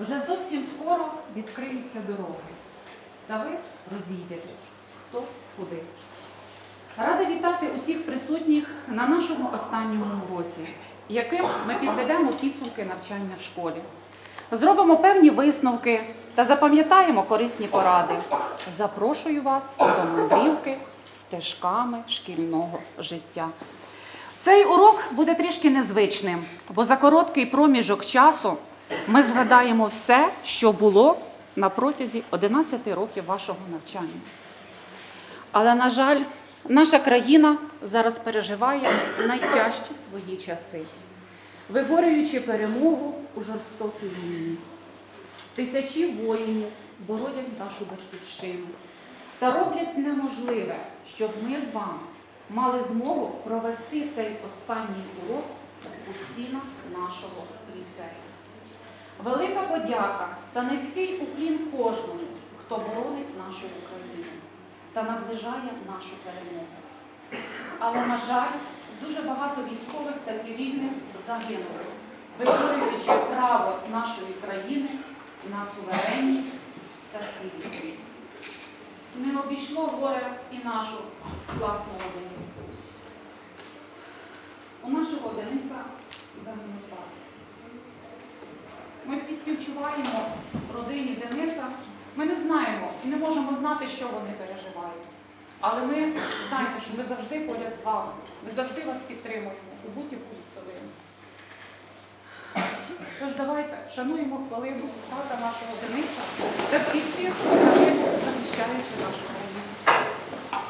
Вже зовсім скоро відкриються дороги. Та ви розійдетесь, хто куди. Рада вітати усіх присутніх на нашому останньому уроці, яким ми підведемо підсумки навчання в школі. Зробимо певні висновки та запам'ятаємо корисні поради. Запрошую вас до мандрівки стежками шкільного життя. Цей урок буде трішки незвичним, бо за короткий проміжок часу ми згадаємо все, що було на протязі 11 років вашого навчання. Але, на жаль, наша країна зараз переживає найтяжчі свої часи, виборюючи перемогу у жорстокій війні. Тисячі воїнів боронять нашу батьківщину та роблять неможливе, щоб ми з вами мали змогу провести цей останній урок у стінах нашого ліцею. Велика подяка та низький уклін кожному, хто боронить нашу Україну та наближає нашу перемогу. Але, на жаль, дуже багато військових та цивільних загинули, виборюючи право нашої країни на суверенність та цілісність. Не обійшло горе і нашу класну родину. У нашого Дениса загинув тато. Ми всі співчуваємо родині Дениса. Ми не знаємо і не можемо знати, що вони переживають. Але ми знаємо, що ми завжди поряд з вами. Ми завжди вас підтримуємо у будь-яку хвилину. Тож давайте шануємо хвилину тата нашого Дениса та всіх тих, хто захищаючи нашу.